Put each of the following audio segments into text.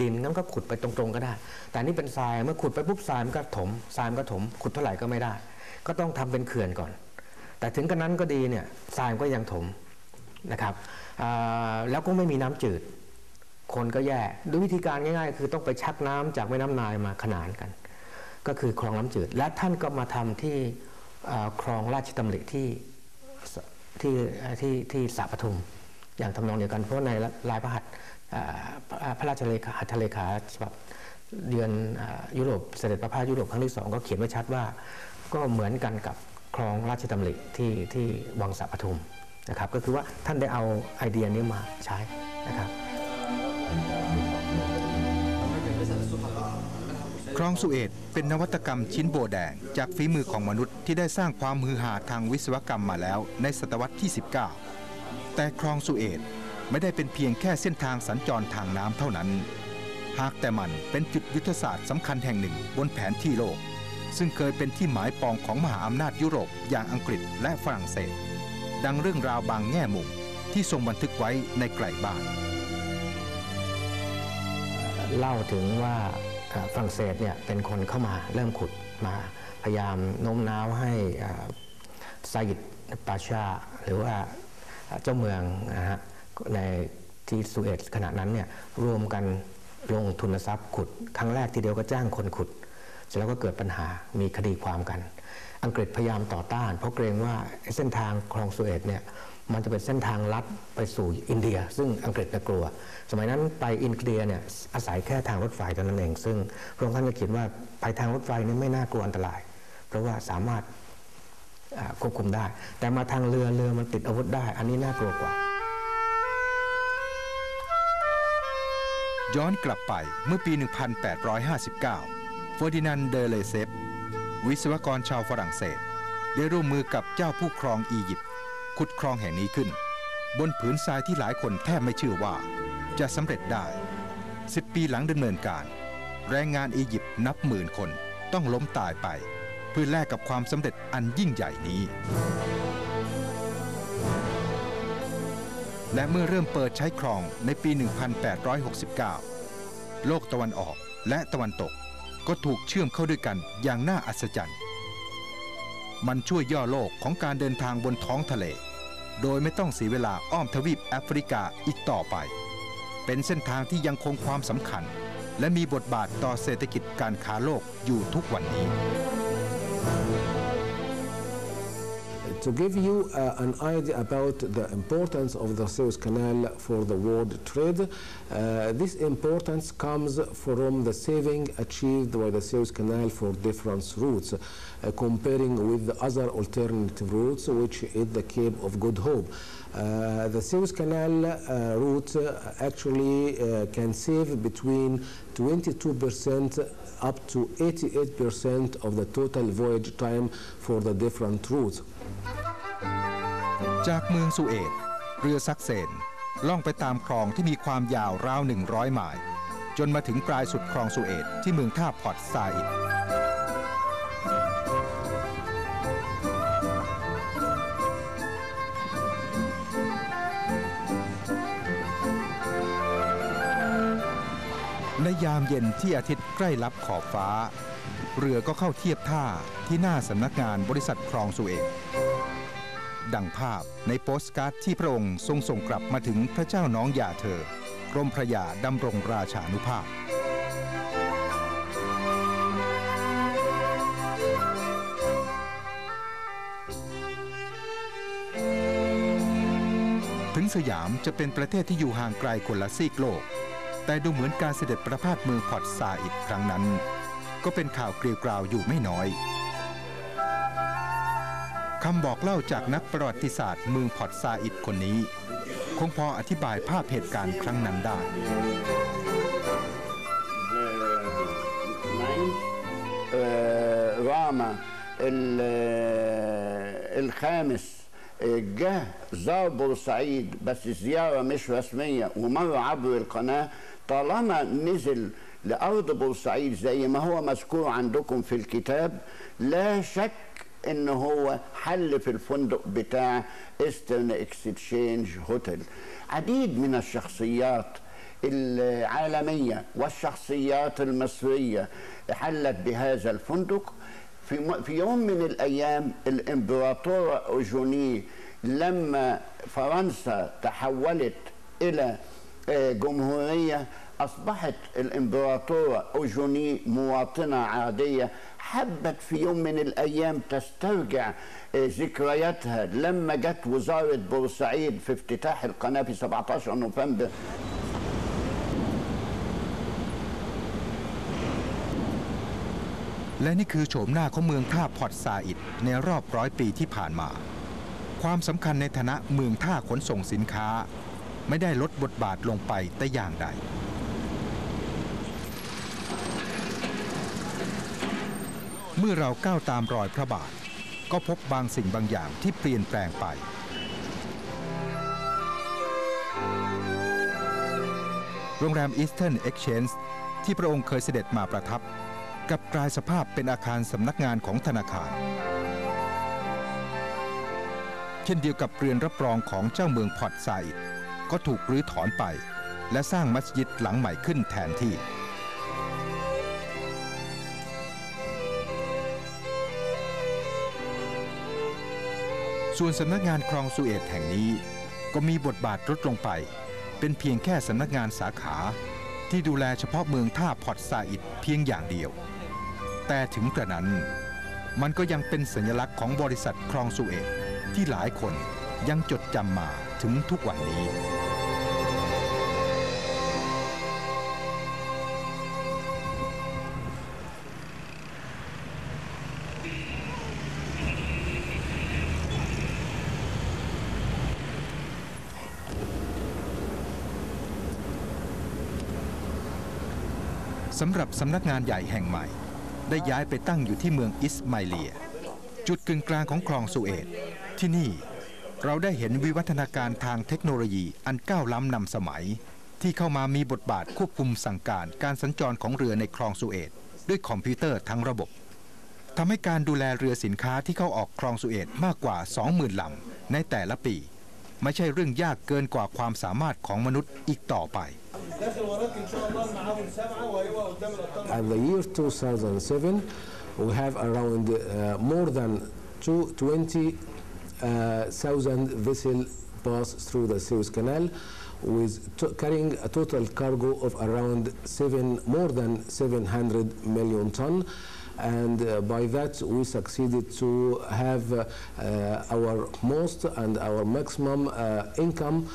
ดินงั้นก็ขุดไปตรงๆก็ได้ แต่นี่เป็นทรายเมื่อขุดไปปุ๊บทรายมันก็ถมทรายมันก็ถม ขุดเท่าไหร่ก็ไม่ได้ ก็ต้องทำเป็นเขื่อนก่อน แต่ถึงกระนั้นก็ดีเนี่ยทรายก็ยังถมนะครับแล้วก็ไม่มีน้ำจืด คนก็แย่ด้วยวิธีการง่ายๆ คือต้องไปชักน้ำจากแม่น้ำนายมาขนานกัน ก็คือคลองน้ำจืด และท่านก็มาทำที่คลองราชดำริที่ที่ที่ที่สระปทุมอย่างทำนองเดียวกันเพราะในลายพระหัตถ พระราชเลขาหัตถเลขาฉบับเดือนอยุโรปเสด็จประพาสยุโรปครั้งที่สองก็เขียนไว้ชัดว่าก็เหมือนกันกับคลองราชดำริที่ที่วังสระปทุมนะครับ ก็คือว่าท่านได้เอาไอเดียนี้มาใช้นะครับคลองสุเอตเป็นนวัตกรรมชิ้นโบแดง จากฝีมือของมนุษย์ที่ได้สร้างความฮือฮาทางวิศวกรรมมาแล้วในศตวรรษที่ 19 แต่คลองสุเอต ไม่ได้เป็นเพียงแค่เส้นทางสัญจรทางน้ำเท่านั้น หากแต่มันเป็นจุดยุทธศาสตร์สำคัญแห่งหนึ่งบนแผนที่โลก ซึ่งเคยเป็นที่หมายปองของมหาอำนาจยุโรปอย่างอังกฤษและฝรั่งเศส ดังเรื่องราวบางแง่มุมที่ทรงบันทึกไว้ในไกลบ้าน เล่าถึงว่าฝรั่งเศสเนี่ยเป็นคนเข้ามาเริ่มขุดมาพยายามโน้มน้าวให้เอ่อไซยิดปาชาหรือว่าเจ้าเมืองนะฮะ ในที่สุเอตขณะนั้นเนี่ยรวมกันลงทุนทรัพย์ขุด ครั้งแรกทีเดียวก็จ้างคนขุด เสร็จแล้วก็เกิดปัญหามีคดีความกัน อังกฤษพยายามต่อต้าน เพราะเกรงว่าเส้นทางคลองสุเอตเนี่ยมันจะเป็นเส้นทางลัดไปสู่อินเดีย ซึ่งอังกฤษกลัว สมัยนั้นไปอินเดียเนี่ยอาศัยแค่ทางรถไฟเท่านั้นเอง ซึ่งพระองค์ท่านก็เขียนว่าไปทางรถไฟนี่ไม่น่ากลัวอันตราย เพราะว่าสามารถควบคุมได้ แต่มาทางเรือเรือมันติดอาวุธได้ อันนี้น่ากลัวกว่า ย้อนกลับไปเมื่อปี 1859 เฟอร์ดินานด์เดเลเซฟ วิศวกรชาวฝรั่งเศส ได้ร่วมมือกับเจ้าผู้ครองอียิปต์ขุดคลองแห่งนี้ขึ้น บนผืนทรายที่หลายคนแทบไม่เชื่อว่า จะสำเร็จได้ 10 ปีหลังดำเนินการ แรงงานอียิปต์นับหมื่นคนต้องล้มตายไป เพื่อแลกกับความสำเร็จอันยิ่งใหญ่นี้ และเมื่อเริ่มเปิดใช้คลองในปี 1869 โลกตะวันออกและตะวันตกก็ถูกเชื่อมเข้าด้วยกันอย่างน่าอัศจรรย์ มันช่วยย่อโลกของการเดินทางบนท้องทะเล โดยไม่ต้องเสียเวลาอ้อมทวีปแอฟริกาอีกต่อไป เป็นเส้นทางที่ยังคงความสำคัญ และมีบทบาทต่อเศรษฐกิจการค้าโลกอยู่ทุกวันนี้ To give you uh, an idea about the importance of the Suez Canal for the world trade, uh, this importance comes from the saving achieved by the Suez Canal for different routes, uh, comparing with the other alternative routes, which is the Cape of Good Hope. Uh, the Suez Canal uh, route uh, actually can save between 22% up to 88% of the total voyage time for the different routes. จากเมืองสุเอตเรือซักเซนล่องไปตามคลองที่มีความยาวราว 100 ไมล์จนมาถึงปลายสุดคลองสุเอตที่เมืองท่าพอร์ตซาอิด ในยามเย็นที่อาทิตย์ใกล้ลับขอบฟ้า เรือก็เข้าเทียบท่าที่หน้าสำนักงานบริษัทคลองสุเอตดังภาพในโปสการ์ดที่พระองค์ทรงส่งกลับมาถึงพระเจ้าน้องยาเธอกรมพระยาดำรงราชานุภาพ ถึงสยามจะเป็นประเทศที่อยู่ห่างไกลคนละซีกโลก แต่ดูเหมือนการเสด็จประพาสเมืองพอร์ตซาอิดครั้งนั้น ก็เป็นข่าวเกลียวกราวอยู่ไม่น้อย คำบอกเล่าจากนักประวัติศาสตร์เมืองพอร์ตซาอิดคนนี้ คงพออธิบายภาพเหตุการณ์ครั้งนั้นได้ آه، راما ال- آه، الخامس آه، جه زار بورسعيد بس زيارة مش رسمية ومر عبر القناة طالما نزل لأرض بورسعيد زي ما هو مذكور عندكم في الكتاب لا شك إن هو حل في الفندق بتاع ايسترن اكستشينج هوتيل عديد من الشخصيات العالمية والشخصيات المصرية حلت بهذا الفندق. في, في يوم من الأيام الإمبراطورة أوجوني لما فرنسا تحولت إلى جمهورية أصبحت الإمبراطورة أوجوني مواطنة عادية حبت في يوم من الأيام تسترجع آه، ذكرياتها لما جت وزارة بورسعيد في افتتاح القناة في 17 نوفمبر และนี่คือโฉมหน้าของเมืองท่าพอร์ตซาอิดในรอบร้อยปีที่ผ่านมา ความสำคัญในฐานะเมืองท่าขนส่งสินค้า ไม่ได้ลดบทบาทลงไปแต่อย่างใดเมื่อเราก้าวตามรอยพระบาท ก็พบบางสิ่งบางอย่างที่เปลี่ยนแปลงไป โรงแรม Eastern Exchange ที่พระองค์เคยเสด็จมาประทับกับกลายสภาพเป็นอาคารสำนักงานของธนาคาร เช่นเดียวกับเรือนรับรองของเจ้าเมืองพอร์ตไซด์ ก็ถูกรื้อถอนไป และสร้างมัสยิดหลังใหม่ขึ้นแทนที่ ส่วนสำนักงานคลองสุเอตแห่งนี้ ก็มีบทบาทลดลงไป เป็นเพียงแค่สำนักงานสาขาที่ดูแลเฉพาะเมืองท่าพอร์ตซาอิดเพียงอย่างเดียว แต่ถึงกระนั้นมันก็ยังเป็นสัญลักษณ์ของบริษัทคลองสุเอตที่หลายคนยังจดจำมาถึงทุกวันนี้ สำหรับสำนักงานใหญ่แห่งใหม่ ได้ย้ายไปตั้งอยู่ที่เมืองอิสมาเลีย จุดกึ่งกลางของคลองสุเอตที่นี่เราได้เห็นวิวัฒนาการทางเทคโนโลยีอันก้าวล้ำนำสมัย ที่เข้ามามีบทบาทควบคุมสั่งการการสัญจรของเรือในคลองสุเอตด้วยคอมพิวเตอร์ทั้งระบบทำให้การดูแลเรือสินค้าที่เข้าออกคลองสุเอตมากกว่า 20,000ลำในแต่ละปี ไม่ใช่เรื่องยากเกินกว่าความสามารถของมนุษย์อีกต่อไป At the year 2007, we have around uh, more than 20,000 uh, vessels pass through the Suez Canal with carrying a total cargo of around seven, more than 700 million ton. And uh, by that, we succeeded to have uh, uh, our most and our maximum uh, income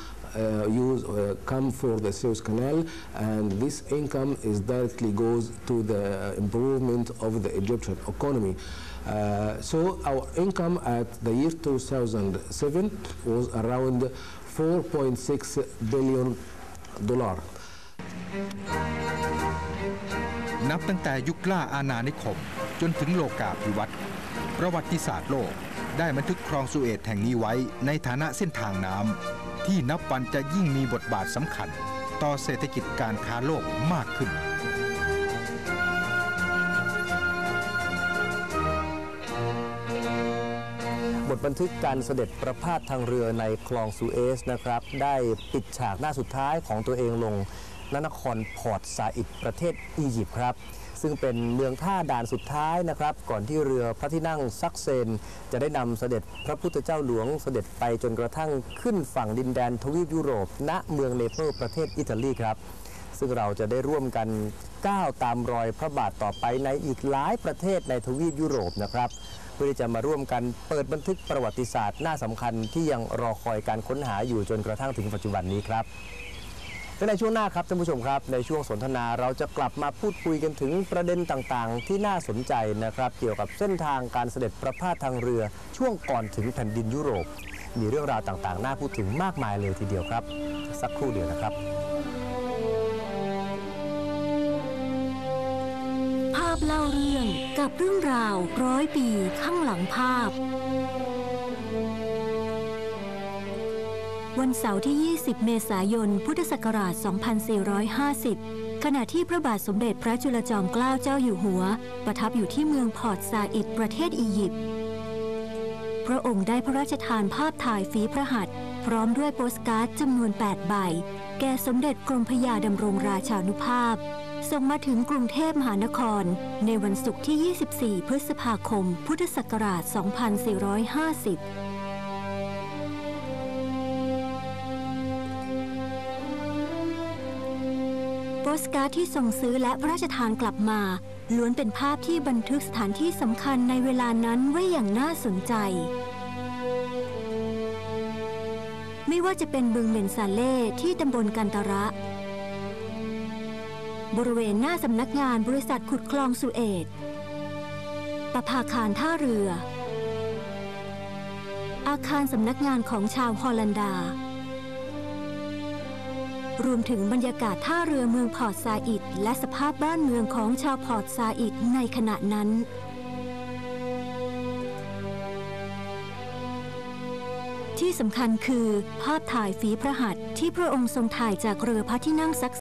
use uh, come for the Suez Canal, and this income is directly goes to the improvement of the Egyptian economy. Uh, so our income at the year 2007 was around 4.6 billion dollar. นับตั้งแต่ยุคล่าอาณานิคม จนถึงโลกาภิวัตน์ประวัติศาสตร์โลก ได้บันทึกคลองสุเอตแห่งนี้ไว้ในฐานะเส้นทางน้ำ ที่นับวันจะยิ่งมีบทบาทสำคัญ ต่อเศรษฐกิจการค้าโลกมากขึ้น บทบันทึกการเสด็จประพาสทางเรือในคลองสุเอซนะครับ ได้ปิดฉากหน้าสุดท้ายของตัวเองลงณนครพอร์ตซาอิดประเทศอียิปต์ครับ ซึ่งเป็นเมืองท่าด่านสุดท้ายนะครับ ก่อนที่เรือพระที่นั่งซักเซน จะได้นำเสด็จพระพุทธเจ้าหลวงเสด็จไปจนกระทั่งขึ้นฝั่งดินแดนทวีปยุโรป ณเมืองเนเปิลประเทศอิตาลีครับ ซึ่งเราจะได้ร่วมกันก้าวตามรอยพระบาทต่อไปในอีกหลายประเทศในทวีปยุโรปนะครับเพื่อที่จะมาร่วมกันเปิดบันทึกประวัติศาสตร์หน้าสำคัญที่ยังรอคอยการค้นหาอยู่จนกระทั่งถึงปัจจุบันนี้ครับ และในช่วงหน้าครับท่านผู้ชมครับ ในช่วงสนทนาเราจะกลับมาพูดคุยกันถึงประเด็นต่างๆ ที่น่าสนใจนะครับ เกี่ยวกับเส้นทางการเสด็จประพาสทางเรือ ช่วงก่อนถึงแผ่นดินยุโรป มีเรื่องราวต่างๆ น่าพูดถึงมากมายเลยทีเดียวครับ สักครู่เดียวนะครับ ภาพเล่าเรื่องกับเรื่องราวร้อยปีข้างหลังภาพ วันเสาร์ที่ 20 เมษายน พุทธศักราช 2450 ขณะที่พระบาทสมเด็จพระจุลจอมเกล้าเจ้าอยู่หัว ประทับอยู่ที่เมืองพอร์ตซาอิดประเทศอียิปต์พระองค์ได้พระราชทานภาพถ่ายฝีพระหัตถ์พร้อมด้วยโปสการ์ดจำนวน 8 ใบ แก่สมเด็จกรมพระยาดำรงราชานุภาพส่งมาถึงกรุงเทพมหานคร ในวันศุกร์ที่ 24 พฤษภาคม พุทธศักราช 2450 สการ์ดที่ส่งซื้อและพระราชทานกลับมา ล้วนเป็นภาพที่บันทึกสถานที่สำคัญในเวลานั้นไว้อย่างน่าสนใจ ไม่ว่าจะเป็นบึงเบนซาเล่ที่ตำบลกันตระ บริเวณหน้าสำนักงานบริษัทขุดคลองสุเอตประภาคารท่าเรือ อาคารสำนักงานของชาวฮอลันดา รวมถึงบรรยากาศท่าเรือเมืองพอร์ตซาอิดและสภาพบ้านเมืองของชาวพอร์ตซาอิดในขณะนั้นที่สำคัญคือภาพถ่ายฝีพระหัตถ์ที่พระองค์ทรงถ่ายจากเรือพระที่นั่งซัก